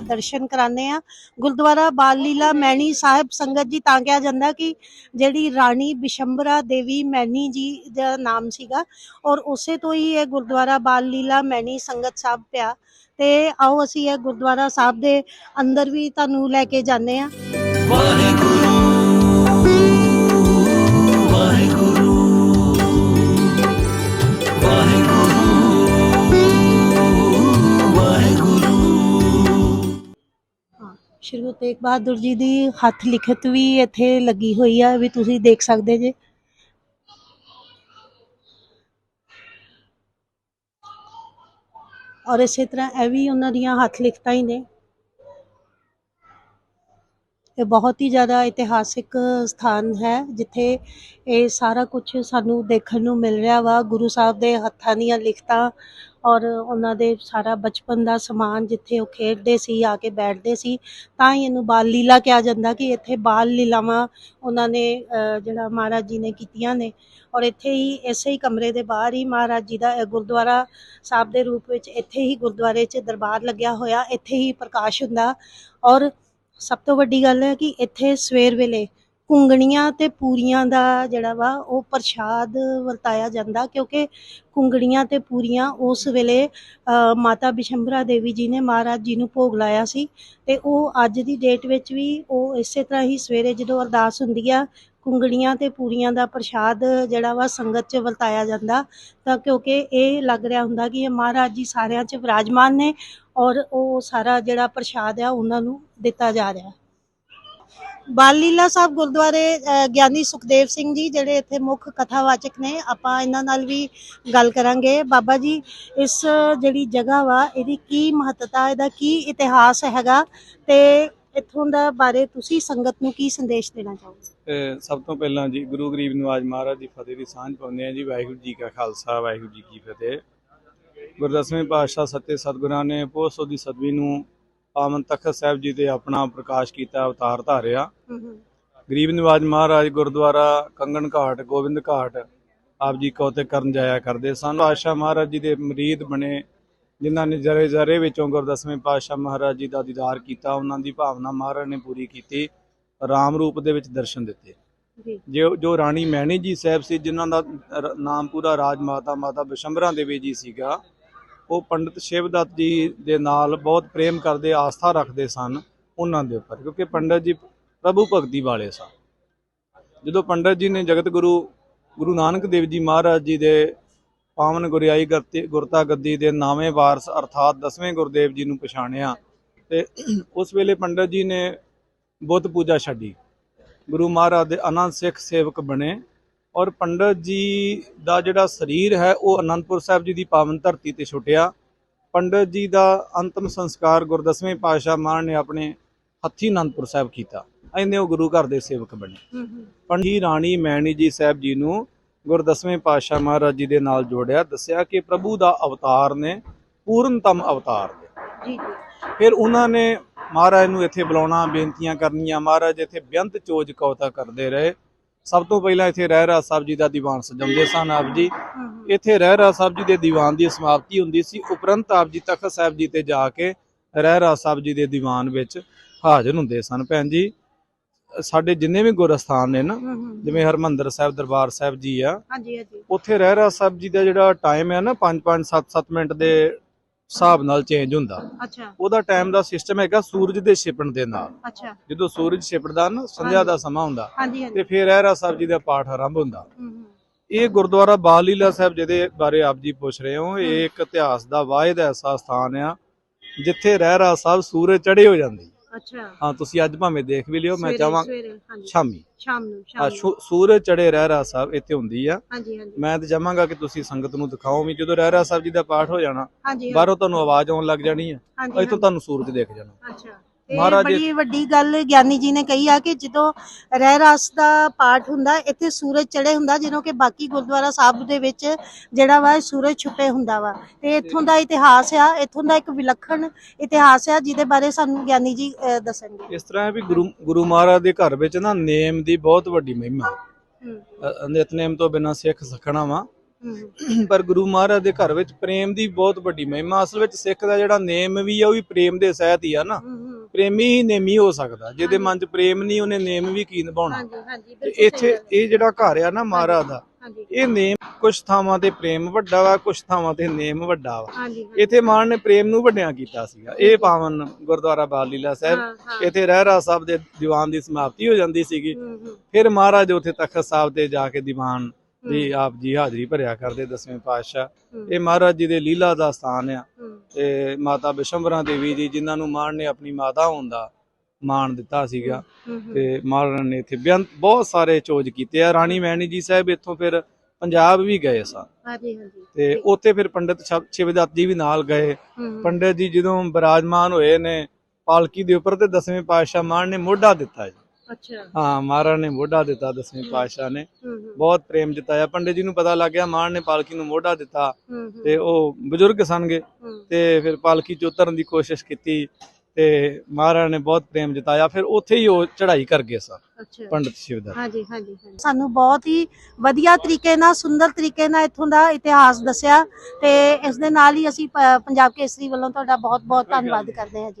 ਦਰਸ਼ਨ ਕਰਾਉਂਦੇ ਆ ਗੁਰਦੁਆਰਾ ਬਾਲ ਲੀਲਾ ਮੈਣੀ ਸਾਹਿਬ ਸੰਗਤ ਜੀ, ਤਾਂ ਕਿਹਾ ਜਾਂਦਾ ਕਿ ਜਿਹੜੀ ਰਾਣੀ ਬਿਸ਼ੰਬਰਾ ਦੇਵੀ ਮੈਣੀ ਜੀ ਦਾ ਨਾਮ ਸੀਗਾ ਔਰ ਉਸੇ ਤੋਂ ਹੀ ਇਹ ਗੁਰਦੁਆਰਾ ਬਾਲ ਲੀਲਾ ਮੈਣੀ ਸੰਗਤ ਸਾਹਿਬ ਪਿਆ। ਤੇ ਆਓ ਅਸੀਂ ਇਹ ਗੁਰਦੁਆਰਾ ਸਾਹਿਬ ਦੇ ਅੰਦਰ ਵੀ ਤੁਹਾਨੂੰ ਲੈ ਕੇ ਜਾਂਦੇ ਆ ਤੇਗ ਬਹਾਦਰ ਜੀ ਦੀ ਹੱਥ ਲਿਖਤ ਵੀ ਇੱਥੇ ਲੱਗੀ ਹੋਈ ਆ, ਵੀ ਤੁਸੀਂ ਦੇਖ ਸਕਦੇ ਜੇ। ਔਰ ਇਸੇ ਤਰ੍ਹਾਂ ਇਹ ਵੀ ਉਹਨਾਂ ਦੀਆਂ ਹੱਥ ਲਿਖਤਾਂ ਹੀ ਨੇ। ਇਹ ਬਹੁਤ ਹੀ ਜ਼ਿਆਦਾ ਇਤਿਹਾਸਿਕ ਸਥਾਨ ਹੈ, ਜਿੱਥੇ ਇਹ ਸਾਰਾ ਕੁਝ ਸਾਨੂੰ ਦੇਖਣ ਨੂੰ ਮਿਲ ਰਿਹਾ ਵਾ। ਗੁਰੂ ਸਾਹਿਬ ਦੇ ਹੱਥਾਂ ਦੀਆਂ ਲਿਖਤਾਂ ਔਰ ਉਹਨਾਂ ਦੇ ਸਾਰਾ ਬਚਪਨ ਦਾ ਸਮਾਨ ਜਿੱਥੇ ਉਹ ਖੇਡਦੇ ਸੀ, ਆ ਕੇ ਬੈਠਦੇ ਸੀ। ਤਾਂ ਹੀ ਇਹਨੂੰ ਬਾਲ ਲੀਲਾ ਕਿਹਾ ਜਾਂਦਾ ਕਿ ਇੱਥੇ ਬਾਲ ਲੀਲਾਵਾਂ ਉਹਨਾਂ ਨੇ ਜਿਹੜਾ ਮਹਾਰਾਜ ਜੀ ਨੇ ਕੀਤੀਆਂ ਨੇ। ਔਰ ਇੱਥੇ ਹੀ, ਇਸੇ ਹੀ ਕਮਰੇ ਦੇ ਬਾਹਰ ਹੀ ਮਹਾਰਾਜ ਜੀ ਦਾ ਗੁਰਦੁਆਰਾ ਸਾਹਿਬ ਦੇ ਰੂਪ ਵਿੱਚ ਇੱਥੇ ਹੀ ਗੁਰਦੁਆਰੇ 'ਚ ਦਰਬਾਰ ਲੱਗਿਆ ਹੋਇਆ। ਇੱਥੇ ਹੀ ਪ੍ਰਕਾਸ਼ ਹੁੰਦਾ। ਔਰ ਸਭ ਤੋਂ ਵੱਡੀ ਗੱਲ ਹੈ ਕਿ ਇੱਥੇ ਸਵੇਰ ਵੇਲੇ ਕੁੰਗਣੀਆਂ ਤੇ ਪੂਰੀਆਂ ਦਾ ਜਿਹੜਾ ਵਾ ਉਹ ਪ੍ਰਸ਼ਾਦ ਵਰਤਾਇਆ ਜਾਂਦਾ, ਕਿਉਂਕਿ ਕੁੰਗੜੀਆਂ ਤੇ ਪੂਰੀਆਂ ਉਸ ਵੇਲੇ ਮਾਤਾ ਬਿਸ਼ੰਬਰਾ ਦੇਵੀ ਜੀ ਨੇ ਮਹਾਰਾਜ ਜੀ ਨੂੰ ਭੋਗ ਲਾਇਆ ਸੀ ਤੇ ਉਹ ਅੱਜ ਦੀ ਡੇਟ ਵਿੱਚ ਵੀ ਉਹ ਇਸੇ ਤਰ੍ਹਾਂ ਹੀ ਸਵੇਰੇ ਜਦੋਂ ਅਰਦਾਸ ਹੁੰਦੀ ਆ ਕੁੰਗੜੀਆਂ ਤੇ ਪੂਰੀਆਂ ਦਾ ਪ੍ਰਸ਼ਾਦ ਜਿਹੜਾ ਵਾ ਸੰਗਤ 'ਚ ਵਰਤਾਇਆ ਜਾਂਦਾ। ਤਾਂ ਕਿਉਂਕਿ ਇਹ ਲੱਗ ਰਿਹਾ ਹੁੰਦਾ ਕਿ ਇਹ ਮਹਾਰਾਜ ਜੀ ਸਾਰਿਆਂ 'ਚ ਵਿਰਾਜਮਾਨ ਨੇ ਔਰ ਉਹ ਸਾਰਾ ਜਿਹੜਾ ਪ੍ਰਸ਼ਾਦ ਆ ਉਹਨਾਂ ਨੂੰ ਦਿੱਤਾ ਜਾ ਰਿਹਾ। ਬਾਲ ਲੀਲਾ ਸਾਹਿਬ ਗੁਰਦੁਆਰੇ ਗਿਆਨੀ ਸੁਖਦੇਵ ਸਿੰਘ ਜੀ ਜਿਹੜੇ ਇੱਥੇ ਮੁੱਖ ਕਥਾਵਾਚਕ ਨੇ, ਆਪਾਂ ਇਹਨਾਂ ਨਾਲ ਵੀ ਗੱਲ ਕਰਾਂਗੇ। ਬਾਬਾ ਜੀ, ਇਸ ਜਿਹੜੀ ਜਗ੍ਹਾ ਵਾ, ਇਹਦੀ ਕੀ ਮਹੱਤਤਾ, ਇਹਦਾ ਕੀ ਇਤਿਹਾਸ ਹੈਗਾ ਤੇ ਇੱਥੋਂ ਦਾ ਬਾਰੇ ਤੁਸੀਂ ਸੰਗਤ ਨੂੰ ਕੀ ਸੰਦੇਸ਼ ਦੇਣਾ ਚਾਹੋਗੇ? ਸਭ ਤੋਂ ਪਹਿਲਾਂ ਜੀ ਗੁਰੂ ਗਰੀਬ ਨਿਵਾਜ ਮਹਾਰਾਜ ਦੀ ਫਤਿਹ ਦੀ ਸਾਂਝ ਪਾਉਂਦੇ ਆ ਜੀ ਵਾਹਿਗੁਰੂ ਜੀ ਕਾ ਖਾਲਸਾ ਵਾਹਿਗੁਰੂ ਜੀ ਕੀ ਫਤਿਹ। ਗੁਰਦਸਵੇਂ ਪਾਤਸ਼ਾਹ ਸੱਤੇ ਸਤਿਗੁਰਾਂ ਨੇ ਪੋਸੋ ਦੀ ਸਦਵੀ ਨੂੰ ਪਾਵਨ ਤਖਤ ਸਾਹਿਬ ਜੀ ਤੇ ਆਪਣਾ ਪ੍ਰਕਾਸ਼ ਕੀਤਾ ਅਵਤਾਰ ਧਾਰਿਆ। ਗਰੀਬ ਨਿਵਾਜ ਮਹਾਰਾਜ ਗੁਰਦੁਆਰਾ ਕੰਗਣ ਘਾਟ ਗੋਬਿੰਦ ਘਾਟ ਆਪ ਜੀ ਕੌਤੇ ਕਰਨ ਜਾਇਆ ਕਰਦੇ ਸਨ। ਪਾਤਸ਼ਾਹ ਮਹਾਰਾਜ ਜੀ ਦੇ ਮਰੀਦ ਬਣੇ ਜਿਨ੍ਹਾਂ ਨੇ ਜਰੇ ਜਰੇ ਵਿੱਚੋਂ ਗੁਰਦਸਵੇਂ ਪਾਤਸ਼ਾਹ ਮਹਾਰਾਜ ਜੀ ਦਾ ਦੀਦਾਰ ਕੀਤਾ ਉਹਨਾਂ ਦੀ ਭਾਵਨਾ ਮਹਾਰਾਜ ਨੇ ਪੂਰੀ ਕੀਤੀ ਰਾਮ ਰੂਪ ਦੇ ਵਿੱਚ ਦਰਸ਼ਨ ਦਿੱਤੇ। ਜੀ। ਜੋ ਜੋ ਰਾਣੀ ਮੈਣੀ ਜੀ ਸਾਹਿਬ ਸੀ ਜਿਨ੍ਹਾਂ ਦਾ ਨਾਮ ਪੂਰਾ ਰਾਜ ਮਾਤਾ ਮਾਤਾ ਬਿਸ਼ੰਬਰਾ ਦੇਵੀ ਜੀ ਸੀਗਾ ਉਹ ਪੰਡਿਤ ਸ਼ਿਵਦੱਤ ਜੀ ਦੇ ਨਾਲ ਬਹੁਤ ਪ੍ਰੇਮ ਕਰਦੇ ਆਸਥਾ ਰੱਖਦੇ ਸਨ ਉਹਨਾਂ ਦੇ ਉੱਪਰ ਕਿਉਂਕਿ ਪੰਡਿਤ ਜੀ ਪ੍ਰਭੂ ਭਗਤੀ ਵਾਲੇ ਸਨ। ਜਦੋਂ ਪੰਡਿਤ ਜੀ ਨੇ ਜਗਤ ਗੁਰੂ ਗੁਰੂ ਨਾਨਕ ਦੇਵ ਜੀ ਮਹਾਰਾਜ ਜੀ ਦੇ ਪਾਵਨ ਗੁਰਿਆਈ ਗੱਤੀ ਗੁਰਤਾ ਗੱਦੀ ਦੇ ਨਾਵੇਂ ਵਾਰਸ ਅਰਥਾਤ ਦਸਵੇਂ ਗੁਰਦੇਵ ਜੀ ਨੂੰ ਪਛਾਣਿਆ ਤੇ ਉਸ ਵੇਲੇ ਪੰਡਿਤ ਜੀ ਨੇ ਬੁੱਤ ਪੂਜਾ ਛੱਡੀ। ਗੁਰੂ ਮਹਾਰਾਜ ਦੇ ਅਨੰਦ ਸਿੱਖ ਸੇਵਕ ਬਣੇ ਔਰ ਪੰਡਤ ਜੀ ਦਾ ਜਿਹੜਾ ਸਰੀਰ ਹੈ ਉਹ ਅਨੰਦਪੁਰ ਸਾਹਿਬ ਜੀ ਦੀ ਪਾਵਨ ਧਰਤੀ ਤੇ ਛੁੱਟਿਆ। ਪੰਡਤ ਜੀ ਦਾ ਅੰਤਮ ਸੰਸਕਾਰ ਗੁਰਦਸਵੇਂ ਪਾਤਸ਼ਾਹ ਮਾਨ ਨੇ ਆਪਣੇ ਹੱਥੀ ਅਨੰਦਪੁਰ ਸਾਹਿਬ ਕੀਤਾ। ਐਨੇ ਉਹ ਗੁਰੂ ਘਰ ਦੇ ਸੇਵਕ ਬਣੇ। ਪੰਡੀ ਰਾਣੀ ਮੈਣੀ ਜੀ ਸਾਹਿਬ ਜੀ ਨੂੰ ਗੁਰਦਸਵੇਂ ਪਾਤਸ਼ਾਹ ਮਹਾਰਾਜ ਜੀ ਦੇ ਨਾਲ ਜੋੜਿਆ ਦੱਸਿਆ ਕਿ ਪ੍ਰਭੂ ਦਾ ਅਵਤਾਰ ਨੇ ਪੂਰਨਤਮ ਅਵਤਾਰ ਨੇ। ਜੀ ਜੀ। ਫਿਰ ਉਹਨਾਂ ਨੇ ਮਹਾਰਾਜ ਨੂੰ ਇੱਥੇ ਬੁਲਾਉਣਾ ਬੇਨਤੀਆਂ ਕਰਨੀਆਂ ਮਹਾਰਾਜ ਇੱਥੇ ਬੇਅੰਤ ਚੋਜ ਕੌਤਾ ਕਰਦੇ ਰਹੇ। ਸਭ ਤੋਂ ਪਹਿਲਾਂ ਇੱਥੇ ਰਹਿਰਾ ਸਾਹਿਬ ਜੀ ਦਾ ਦੀਵਾਨ ਸਜਾਉਂਦੇ ਸਨ ਆਪ ਜੀ। ਇੱਥੇ ਰਹਿਰਾ ਸਾਹਿਬ ਜੀ ਦੇ ਦੀਵਾਨ ਦੀ ਸਮਾਪਤੀ ਹੁੰਦੀ ਸੀ ਉਪਰੰਤ ਆਪ ਜੀ ਤਖਤ ਸਾਹਿਬ ਜੀ ਤੇ ਜਾ ਕੇ ਰਹਿਰਾ ਸਾਹਿਬ ਜੀ ਦੇ ਦੀਵਾਨ ਵਿੱਚ ਹਾਜ਼ਰ ਹੁੰਦੇ ਸਨ ਭੈਣ ਜੀ। ਸਾਡੇ ਜਿੰਨੇ ਵੀ ਗੁਰਸਥਾਨ ਨੇ ਨਾ ਜਿਵੇਂ ਹਰਮੰਦਰ ਸਾਹਿਬ ਦਰਬਾਰ ਸਾਹਿਬ ਜੀ ਆ ਹਾਂਜੀ ਹਾਂਜੀ। ਉੱਥੇ ਰਹਿਰਾ ਸਾਹਿਬ ਜੀ ਦਾ ਜਿਹੜਾ ਟਾਈਮ ਹੈ ਨਾ 5-5 7-7 ਮਿੰਟ ਦੇ ਹਿਸਾਬ ਨਾਲ ਚੇਂਜ ਹੁੰਦਾ। ਅੱਛਾ। ਉਹਦਾ ਟਾਈਮ ਦਾ ਸਿਸਟਮ ਹੈਗਾ ਸੂਰਜ ਦੇ ਛਿਪਣ ਦੇ ਨਾਲ। ਅੱਛਾ। ਜਦੋਂ ਸੂਰਜ ਛਿਪਦਾ ਨਾ ਸੰਧਿਆ ਦਾ ਸਮਾਂ ਹੁੰਦਾ ਤੇ ਫਿਰ ਰਹਿਰਾ ਸਾਹਿਬ ਜੀ ਦਾ ਪਾਠ ਆਰੰਭ ਹੁੰਦਾ। ਇਹ ਗੁਰਦੁਆਰਾ ਬਾਲ ਲੀਲਾ ਸਾਹਿਬ ਜਿਹਦੇ ਬਾਰੇ ਆਪ ਜੀ ਪੁੱਛ ਰਹੇ ਹੋ ਇਹ ਇੱਕ ਇਤਿਹਾਸ ਦਾ ਵਾਹਿਦ ਐਸਾ ਸਥਾਨ ਆ ਜਿੱਥੇ ਰਹਿਰਾ ਸਾਹਿਬ ਸੂਰਜ ਚੜੇ ਹੋ ਜਾਂਦੀ। ਅੱਛਾ। ਹਾਂ ਤੁਸੀਂ ਅੱਜ ਭਾਵੇਂ ਦੇਖ ਵੀ ਲਿਓ ਮੈਂ ਸਵੇਰੇ- ਚਾਹਾਂ ਸਵੇਰੇ ਹਾਂਜੀ। ਸ਼ਾਮੀ। ਸ਼ਾਮ ਨੂੰ ਆ ਸ਼ਾਮ ਨੂੰ। ਸੂਰਜ ਚੜੇ ਰਹਿਰਾ ਸਾਹਿਬ ਇੱਥੇ ਹੁੰਦੀ ਆ। ਹਾਂਜੀ ਹਾਂਜੀ। ਮੈਂ ਤਾਂ ਚਾਹਾਂਗਾ ਕਿ ਤੁਸੀਂ ਸੰਗਤ ਨੂੰ ਦਿਖਾਓ ਵੀ ਜਦੋਂ ਰਹਿਰਾ ਸਾਹਿਬ ਜੀ ਦਾ ਪਾਠ ਹੋ ਜਾਣਾ ਹਾਂਜੀ ਬਾਹਰੋਂ ਤੁਹਾਨੂੰ ਆਵਾਜ਼ ਆਉਣ ਲੱਗ ਜਾਣੀ ਆ। ਹਾਂਜੀ ਇੱਥੋਂ ਤੁਹਾਨੂੰ ਸੂਰਜ ਦਿਖ ਜਾਣਾ। ਅੱਛਾ। ਮਹਾਰਾਜ ਬੜੀ ਵੱਡੀ ਗੱਲ ਗਿਆਨੀ ਜੀ ਨੇ ਕਹੀ ਆ ਕਿ ਜਦੋਂ ਰਹਿ ਰਸ ਦਾ ਪਾਠ ਹੁੰਦਾ ਇੱਥੇ ਸੂਰਜ ਚੜੇ ਹੁੰਦਾ ਜਦੋਂ ਕਿ ਬਾਕੀ ਗੁਰਦੁਆਰਾ ਸਾਹਿਬ ਦੇ ਵਿੱਚ ਜਿਹੜਾ ਵਾ ਸੂਰਜ ਛੁਪੇ ਹੁੰਦਾ ਵਾ। ਤੇ ਇੱਥੋਂ ਦਾ ਇਤਿਹਾਸ ਆ ਇੱਥੋਂ ਦਾ ਇੱਕ ਵਿਲੱਖਣ ਇਤਿਹਾਸ ਆ ਜਿਹਦੇ ਬਾਰੇ ਸਾਨੂੰ ਗਿਆਨੀ ਜੀ ਅਹ, ਦੱਸਣਗੇ। ਇਸ ਤਰ੍ਹਾਂ ਹੈ ਵੀ ਗੁਰੂ ਗੁਰੂ ਮਹਾਰਾਜ ਦੇ ਘਰ ਵਿੱਚ ਨਾ ਨੇਮ ਦੀ ਬਹੁਤ ਵੱਡੀ ਮਹਿਮਾ। ਹੂੰ, ਅ- ਨਿਤਨੇਮ ਤੋਂ ਬਿਨਾਂ ਸਿੱਖ ਸਖਣਾ ਵਾ। ਹੂੰ, ਪਰ ਗੁਰੂ ਮਹਾਰਾਜ ਦੇ ਘਰ ਵਿੱਚ ਪ੍ਰੇਮ ਦੀ ਬਹੁਤ ਵੱਡੀ ਮਹਿਮਾ। ਅਸਲ ਵਿੱਚ ਸਿੱਖ ਦਾ ਜਿਹੜਾ ਨੇਮ ਵੀ ਆ ਉਹ ਵੀ ਪ੍ਰੇਮ ਦੇ ਸਹਿਤ ਹੀ ਆ ਨਾ। ਹੂੰ, ਪ੍ਰੇਮੀ ਹੀ ਨੇਮੀ ਹੋ ਸਕਦਾ ਜਿਹਦੇ ਮਨ 'ਚ ਪ੍ਰੇਮ ਨਹੀਂ ਉਹਨੇ ਨੇਮ ਵੀ ਕੀ ਨਿਭਾਉਣਾ। ਹਾਂਜੀ ਹਾਂਜੀ ਤੇ ਇੱਥੇ ਇਹ ਜਿਹੜਾ ਘਰ ਆ ਨਾ ਮਹਾਰਾਜ ਦਾ ਹਾਂਜੀ ਇਹ ਨੇਮ ਕੁਛ ਥਾਵਾਂ ਤੇ ਪ੍ਰੇਮ ਵੱਡਾ ਵਾ ਕੁਛ ਥਾਵਾਂ ਤੇ ਨੇਮ ਵੱਡਾ ਵਾ। ਹਾਂਜੀ ਇੱਥੇ ਮਾਨ ਨੇ ਪ੍ਰੇਮ ਨੂੰ ਵੱਡਿਆਂ ਕੀਤਾ ਸੀਗਾ। ਇਹ ਪਾਵਨ ਗੁਰਦੁਆਰਾ ਬਾਲ ਲੀਲਾ ਸਾਹਿਬ ਹਾਂ। ਇੱਥੇ ਰਹਿਰਾ ਸਾਹਿਬ ਦੇ ਦੀਵਾਨ ਦੀ ਸਮਾਪਤੀ ਹੋ ਜਾਂਦੀ ਸੀਗੀ। ਹੂੰ ਹੂੰ। ਫਿਰ ਮਹਾਰਾਜ ਉੱਥੇ ਤਖਤ ਸਾਹਿਬ ਤੇ ਜਾ ਕੇ ਦੀਵਾਨ ਦੀ ਆਪ ਜੀ ਹਾਜ਼ਰੀ ਭਰਿਆ ਕਰਦੇ ਦਸਵੇਂ ਪਾਤਸ਼ਾਹ। ਹੂੰ। ਇਹ ਮਹਾਰਾਜ ਜੀ ਦੇ ਲੀਲਾ ਦਾ ਸਥਾਨ ਆ। ਤੇ ਮਾਤਾ ਬਿਸ਼ੰਬਰਾ ਦੇਵੀ ਜੀ ਜਿਨ੍ਹਾਂ ਨੂੰ ਮਾਣ ਨੇ ਆਪਣੀ ਮਾਤਾ ਹੋਣ ਦਾ ਮਾਣ ਦਿੱਤਾ ਸੀਗਾ। ਤੇ ਮਹਾਰਾਜ ਨੇ ਇੱਥੇ ਬੇਅੰਤ ਬਹੁਤ ਸਾਰੇ ਚੋਜ ਕੀਤੇ ਆ। ਰਾਣੀ ਮੈਣੀ ਜੀ ਸਾਹਿਬ ਇੱਥੋਂ ਫਿਰ ਪੰਜਾਬ ਵੀ ਗਏ ਸਨ ਹਾਂਜੀ ਹਾਂਜੀ। ਤੇ ਉੱਥੇ ਫਿਰ ਪੰਡਿਤ ਸ਼ਿਵਦੱਤ ਜੀ ਵੀ ਨਾਲ ਗਏ। ਪੰਡਿਤ ਜੀ ਜਦੋਂ ਬਿਰਾਜਮਾਨ ਹੋਏ ਨੇ ਪਾਲਕੀ ਦੇ ਉੱਪਰ ਤੇ ਦਸਵੇਂ ਪਾਤਸ਼ਾਹ ਮਾਣ ਨੇ ਮੋਢਾ ਦਿੱਤਾ ਜੀ। ਅੱਛਾ। ਹਾਂ ਮਹਾਰਾਜ ਨੇ ਮੋਢਾ ਦਿੱਤਾ ਦਸਵੇਂ ਪਾਤਸ਼ਾਹ ਨੇ। ਬਹੁਤ ਪ੍ਰੇਮ ਜਤਾਇਆ। ਪੰਡਿਤ ਜੀ ਨੂੰ ਪਤਾ ਲੱਗ ਗਿਆ ਮਾਣ ਨੇ ਪਾਲਕੀ ਨੂੰ ਮੋਢਾ ਦਿੱਤਾ ਤੇ ਉਹ ਬਜ਼ੁਰਗ ਸਨਗੇ ਹੂੰ ਤੇ ਫਿਰ ਪਾਲਕੀ ਚ ਉਤਰਨ ਦੀ ਕੋਸ਼ਿਸ਼ ਕੀਤੀ ਤੇ ਮਹਾਰਾਜ ਨੇ ਬਹੁਤ ਪ੍ਰੇਮ ਜਤਾਇਆ। ਫਿਰ ਉੱਥੇ ਹੀ ਉਹ ਚੜ੍ਹਾਈ ਕਰ ਗਏ ਸਨ ਅੱਛਾ। ਪੰਡਿਤ ਸ਼ਿਵਦੱਤ ਹਾਂਜੀ ਹਾਂਜੀ ਹਾਂਜੀ। ਸਾਨੂੰ ਬਹੁਤ ਹੀ ਵਧੀਆ ਤਰੀਕੇ ਨਾਲ ਸੁੰਦਰ ਤਰੀਕੇ ਨਾਲ ਇੱਥੋਂ ਦਾ ਇਤਿਹਾਸ ਦੱਸਿਆ ਤੇ ਇਸ ਦੇ ਨਾਲ ਹੀ ਅਸੀਂ ਪੰਜਾਬ ਕੇਸਰੀ ਵੱਲੋਂ ਤੁਹਾਡਾ ਬਹੁਤ ਬਹੁਤ ਧੰਨਵਾਦ। ਕਰਦੇ ਹਾਂ ਜੀ।